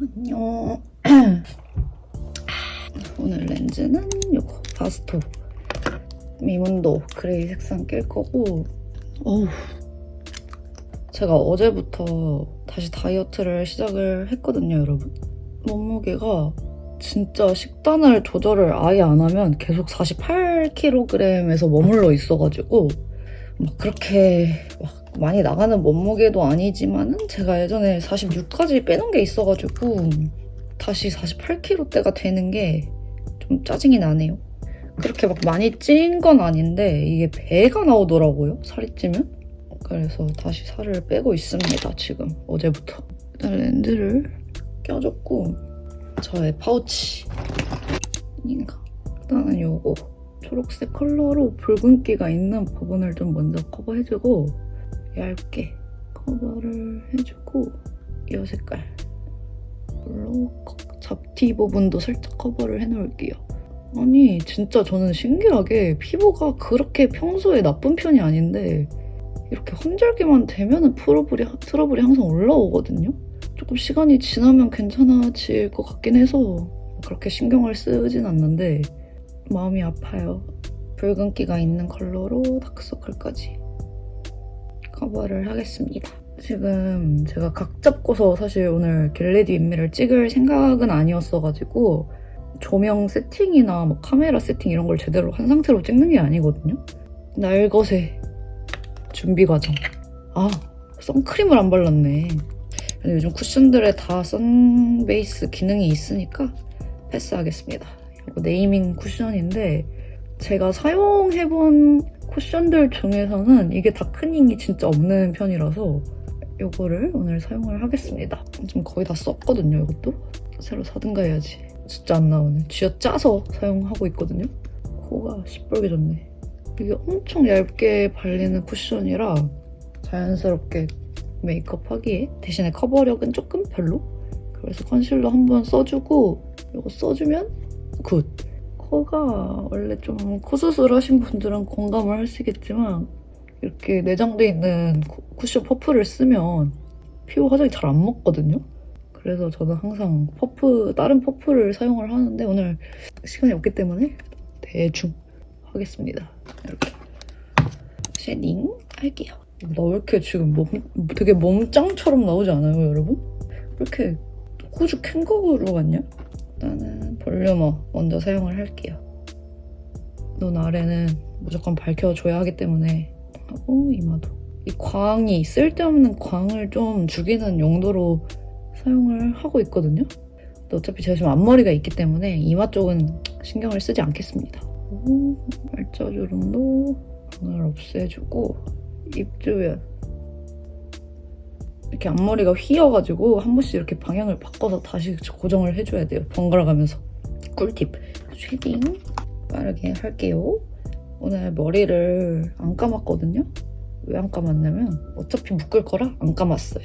안녕. 오늘 렌즈는 요거 바스토. 미문도. 그레이 색상 낄 거고. 어우. 제가 어제부터 다시 다이어트를 시작을 했거든요 여러분. 몸무게가 진짜 식단을 조절을 아예 안 하면 계속 48kg에서 머물러 있어가지고 막 그렇게 막 많이 나가는 몸무게도 아니지만은 제가 예전에 46까지 빼는 게 있어가지고 다시 48kg대가 되는 게 좀 짜증이 나네요. 그렇게 막 많이 찐 건 아닌데 이게 배가 나오더라고요. 살이 찌면. 그래서 다시 살을 빼고 있습니다. 지금 어제부터. 일단 렌즈를 껴줬고 저의 파우치 인가 일단은 요거 초록색 컬러로 붉은기가 있는 부분을 좀 먼저 커버해주고 얇게 커버를 해주고 이 색깔 이걸로 잡티 부분도 살짝 커버를 해놓을게요. 아니 진짜 저는 신기하게 피부가 그렇게 평소에 나쁜 편이 아닌데 이렇게 환절기만 되면은 트러블이, 트러블이 항상 올라오거든요. 조금 시간이 지나면 괜찮아질 것 같긴 해서 그렇게 신경을 쓰진 않는데 마음이 아파요. 붉은기가 있는 컬러로 다크서클까지 커버를 하겠습니다. 지금 제가 각 잡고서 사실 오늘 겟레디 인미를 찍을 생각은 아니었어가지고 조명 세팅이나 뭐 카메라 세팅 이런 걸 제대로 한 상태로 찍는 게 아니거든요. 날것의 준비 과정. 아, 선크림을 안 발랐네. 요즘 쿠션들에 다 선베이스 기능이 있으니까 패스하겠습니다. 이거 네이밍 쿠션인데 제가 사용해본 쿠션들 중에서는 이게 다크닝이 진짜 없는 편이라서 이거를 오늘 사용을 하겠습니다. 지금 거의 다 썼거든요, 이것도. 새로 사든가 해야지. 진짜 안 나오네. 쥐어 짜서 사용하고 있거든요. 코가 시뻘개졌네. 이게 엄청 얇게 발리는 쿠션이라 자연스럽게 메이크업 하기에 대신에 커버력은 조금 별로? 그래서 컨실러 한 번 써주고 이거 써주면 굿! 코가 원래 좀 코 수술 하신 분들은 공감을 하시겠지만 이렇게 내장돼 있는 쿠- 쿠션 퍼프를 쓰면 피부 화장이 잘 안 먹거든요. 그래서 저는 항상 퍼프 다른 퍼프를 사용을 하는데 오늘 시간이 없기 때문에 대충 하겠습니다. 이렇게 쉐딩 할게요. 나 왜 이렇게 지금 몸, 되게 몸짱처럼 나오지 않아요, 여러분? 왜 이렇게 호주 캥거루로 같냐? 일단은 볼륨어 먼저 사용을 할게요. 눈 아래는 무조건 밝혀줘야 하기 때문에 하고 이마도 이 광이 쓸데없는 광을 좀 죽이는 용도로 사용을 하고 있거든요. 어차피 제가 지금 앞머리가 있기 때문에 이마 쪽은 신경을 쓰지 않겠습니다. 그리고 말자주름도 광을 없애주고 입 주변 이렇게 앞머리가 휘어가지고 한 번씩 이렇게 방향을 바꿔서 다시 고정을 해줘야 돼요. 번갈아 가면서. 꿀팁. 쉐딩 빠르게 할게요. 오늘 머리를 안 감았거든요. 왜 안 감았냐면 어차피 묶을 거라 안 감았어요.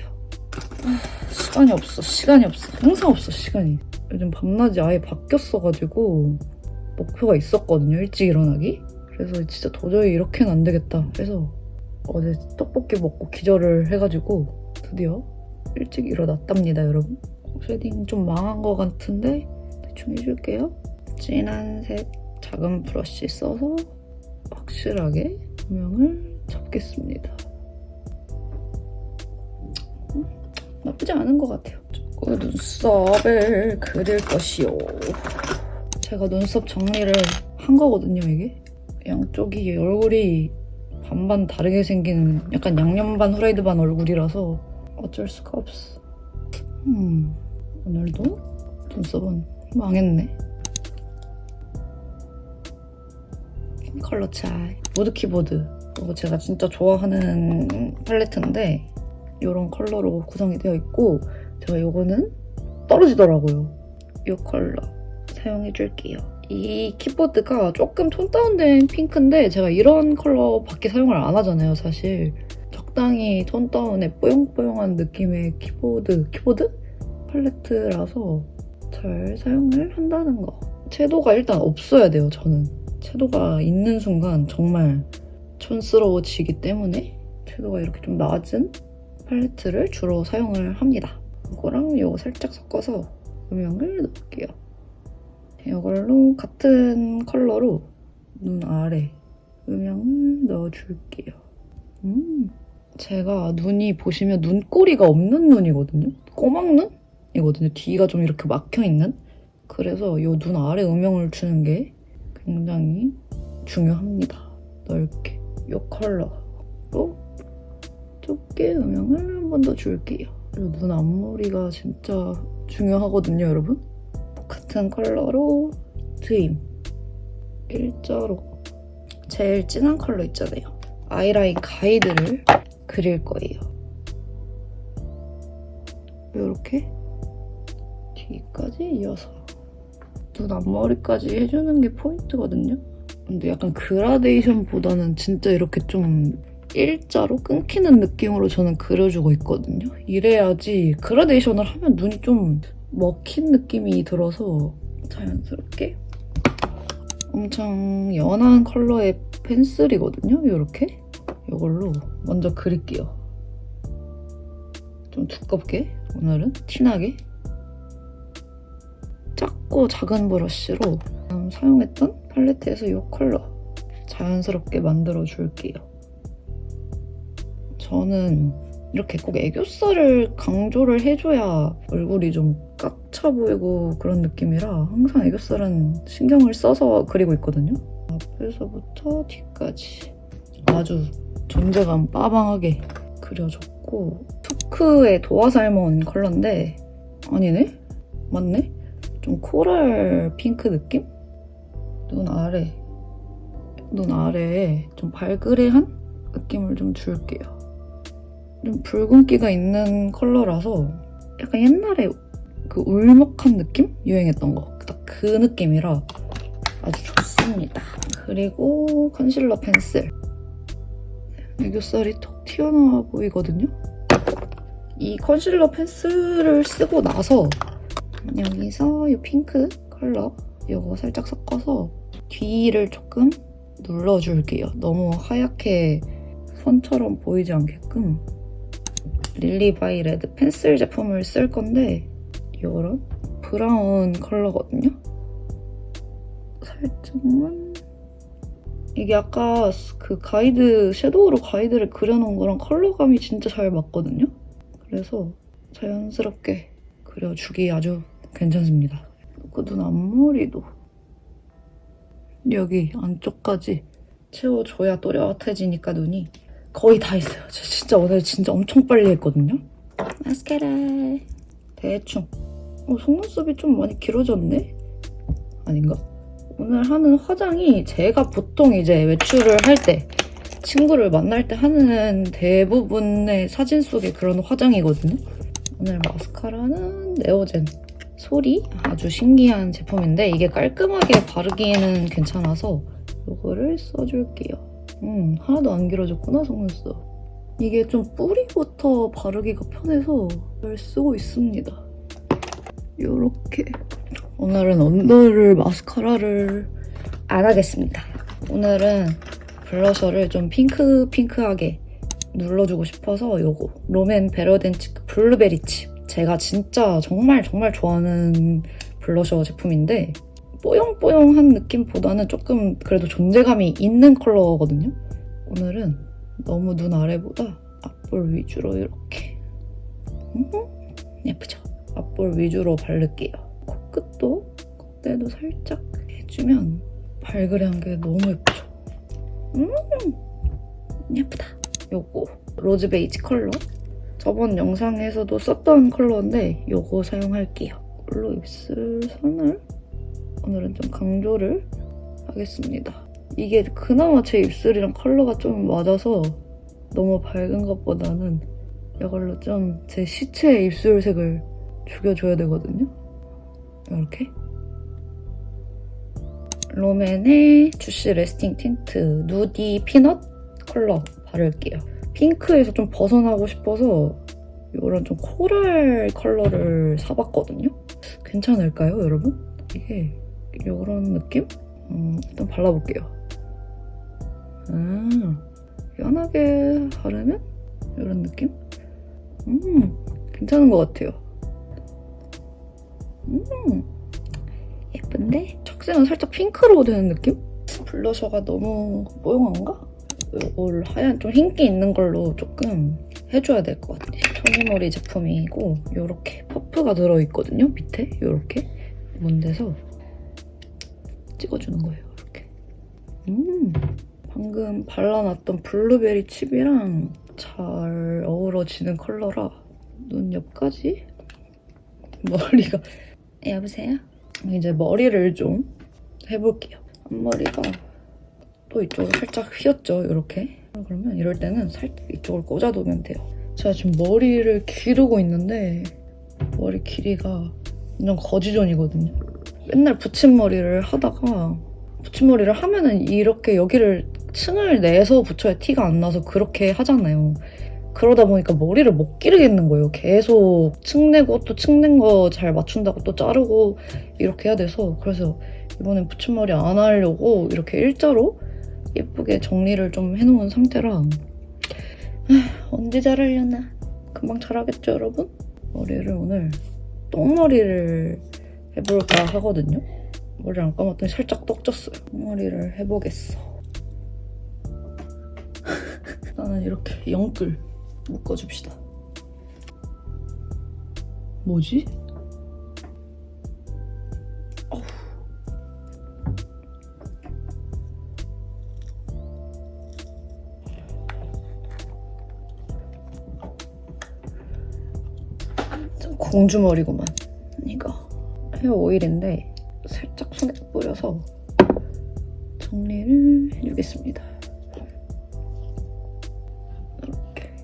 아, 시간이 없어. 시간이 없어. 항상 없어. 시간이. 요즘 밤낮이 아예 바뀌었어가지고 목표가 있었거든요. 일찍 일어나기. 그래서 진짜 도저히 이렇게는 안 되겠다 해서 어제 떡볶이 먹고 기절을 해가지고 드디어 일찍 일어났답니다, 여러분. 쉐딩 좀 망한 것 같은데 대충 해줄게요. 진한 색 작은 브러쉬 써서 확실하게 조명을 잡겠습니다. 음, 나쁘지 않은 것 같아요. 그 눈썹을 그릴 것이요. 제가 눈썹 정리를 한 거거든요, 이게. 양쪽이 얼굴이 반반 다르게 생긴 약간 양념 반 후라이드 반 얼굴이라서 어쩔 수가 없어. 음, 오늘도 눈썹은 망했네. 컬러 차이. 모드 키보드. 이거 제가 진짜 좋아하는 팔레트인데 이런 컬러로 구성이 되어 있고 제가 이거는 떨어지더라고요. 이 컬러 사용해줄게요. 이 키보드가 조금 톤 다운된 핑크인데 제가 이런 컬러밖에 사용을 안 하잖아요, 사실. 적당히 톤 다운의 뽀용뽀용한 느낌의 키보드, 키보드? 팔레트라서 잘 사용을 한다는 거. 채도가 일단 없어야 돼요, 저는. 채도가 있는 순간 정말 촌스러워지기 때문에 채도가 이렇게 좀 낮은 팔레트를 주로 사용을 합니다. 이거랑 이거 살짝 섞어서 음영을 넣을게요. 이걸로 같은 컬러로 눈 아래 음영을 넣어줄게요. 음, 제가 눈이 보시면 눈꼬리가 없는 눈이거든요. 꼬막눈 이거든요. 뒤가 좀 이렇게 막혀 있는. 그래서 이 눈 아래 음영을 주는 게 굉장히 중요합니다. 넓게 이 컬러로 좁게 음영을 한 번 더 줄게요. 눈 앞머리가 진짜 중요하거든요, 여러분. 같은 컬러로 드임 일자로 제일 진한 컬러 있잖아요. 아이라인 가이드를 그릴 거예요. 이렇게 뒤까지 이어서 눈 앞머리까지 해주는 게 포인트거든요. 근데 약간 그라데이션보다는 진짜 이렇게 좀 일자로 끊기는 느낌으로 저는 그려주고 있거든요. 이래야지 그라데이션을 하면 눈이 좀 먹힌 느낌이 들어서 자연스럽게 엄청 연한 컬러의 펜슬이거든요. 이렇게 이걸로 먼저 그릴게요. 좀 두껍게 오늘은 티나게 작고 작은 브러쉬로 음, 사용했던 팔레트에서 이 컬러 자연스럽게 만들어 줄게요. 저는 이렇게 꼭 애교살을 강조를 해줘야 얼굴이 좀 꽉 차 보이고 그런 느낌이라 항상 애교살은 신경을 써서 그리고 있거든요. 앞에서부터 뒤까지 아주 존재감 빠방하게 그려줬고 투크의 도화살몬 컬러인데 아니네? 맞네? 좀 코랄 핑크 느낌? 눈 아래 눈 아래에 좀 발그레한 느낌을 좀 줄게요. 좀 붉은기가 있는 컬러라서 약간 옛날에 그 울먹한 느낌? 유행했던 거. 딱 그 느낌이라 아주 좋습니다. 그리고 컨실러 펜슬. 애교살이 톡 튀어나와 보이거든요? 이 컨실러 펜슬을 쓰고 나서 여기서 이 핑크 컬러 이거 살짝 섞어서 뒤를 조금 눌러줄게요. 너무 하얗게 선처럼 보이지 않게끔 릴리바이 레드 펜슬 제품을 쓸 건데 이런 브라운 컬러거든요. 살짝만 이게 아까 그 가이드 섀도우로 가이드를 그려놓은 거랑 컬러감이 진짜 잘 맞거든요. 그래서 자연스럽게 그려주기 아주 괜찮습니다. 그 눈 앞머리도 여기 안쪽까지 채워줘야 또렷해지니까 눈이 거의 다 있어요. 저 진짜 오늘 진짜 엄청 빨리 했거든요. 마스카라 대충 어, 속눈썹이 좀 많이 길어졌네? 아닌가? 오늘 하는 화장이 제가 보통 이제 외출을 할 때 친구를 만날 때 하는 대부분의 사진 속의 그런 화장이거든요. 오늘 마스카라는 네오젠 소리 아주 신기한 제품인데 이게 깔끔하게 바르기에는 괜찮아서 이거를 써줄게요. 음 하나도 안 길어졌구나 속눈썹. 이게 좀 뿌리부터 바르기가 편해서 잘 쓰고 있습니다. 요렇게 오늘은 언더를 마스카라를 안 하겠습니다. 오늘은 블러셔를 좀 핑크 핑크하게 눌러주고 싶어서 요거 롬앤 베러덴치크 블루베리 칩 제가 진짜 정말 정말 좋아하는 블러셔 제품인데 뽀용뽀용한 느낌보다는 조금 그래도 존재감이 있는 컬러거든요. 오늘은 너무 눈 아래보다 앞볼 위주로 이렇게 음, 예쁘죠? 앞볼 위주로 바를게요. 코끝도 콧대도 살짝 해주면 발그레한 게 너무 예쁘죠? 음 예쁘다. 요거 로즈 베이지 컬러 저번 영상에서도 썼던 컬러인데 요거 사용할게요. 이걸로 입술 선을 오늘은 좀 강조를 하겠습니다. 이게 그나마 제 입술이랑 컬러가 좀 맞아서 너무 밝은 것보다는 이걸로 좀 제 시체의 입술색을 죽여줘야 되거든요. 이렇게 롬앤의 주시 레스팅 틴트 누디 피넛 컬러 바를게요. 핑크에서 좀 벗어나고 싶어서 이런 좀 코랄 컬러를 사봤거든요. 괜찮을까요, 여러분? 이게 이런 느낌? 음, 일단 발라볼게요. 아, 연하게 바르면 이런 느낌? 음, 괜찮은 것 같아요. 음, 예쁜데? 척색은 살짝 핑크로 되는 느낌? 블러셔가 너무 뽀용한가? 이걸 하얀 좀 흰기 있는 걸로 조금 해줘야 될 것 같아. 천지머리 제품이고 이렇게 퍼프가 들어있거든요. 밑에 이렇게 뭔데서 찍어주는 거예요. 이렇게. 음, 방금 발라놨던 블루베리 칩이랑 잘 어우러지는 컬러라 눈 옆까지 머리가 여보세요? 이제 머리를 좀 해볼게요. 앞머리가 또 이쪽으로 살짝 휘었죠, 이렇게. 그러면 이럴 때는 살짝 이쪽을 꽂아두면 돼요. 제가 지금 머리를 기르고 있는데 머리 길이가 완전 거지존이거든요. 맨날 붙임머리를 하다가 붙임머리를 하면은 이렇게 여기를 층을 내서 붙여야 티가 안 나서 그렇게 하잖아요. 그러다 보니까 머리를 못 기르겠는 거예요. 계속 층 내고 또 층낸 거 잘 맞춘다고 또 자르고 이렇게 해야 돼서 그래서 이번엔 붙임머리 안 하려고 이렇게 일자로 예쁘게 정리를 좀 해놓은 상태라 아, 언제 자르려나 금방 자라겠죠 여러분? 머리를 오늘 똥머리를 해볼까 하거든요. 머리를 안 감았더니 살짝 떡졌어요. 똥머리를 해보겠어. 나는 이렇게 영끌 묶어줍시다. 뭐지? 공주머리구만. 이거 헤어 오일인데 살짝 손에 뿌려서 정리를 해주겠습니다. 이렇게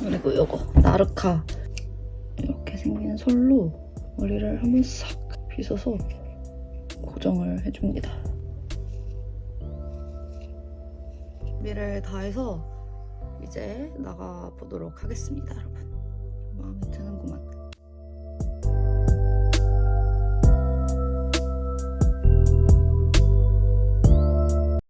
그리고 요거 나르카 이렇게 생긴 솔로 머리를 한번 싹 빗어서 고정을 해줍니다. 준비를 다 해서 이제 나가 보도록 하겠습니다, 여러분.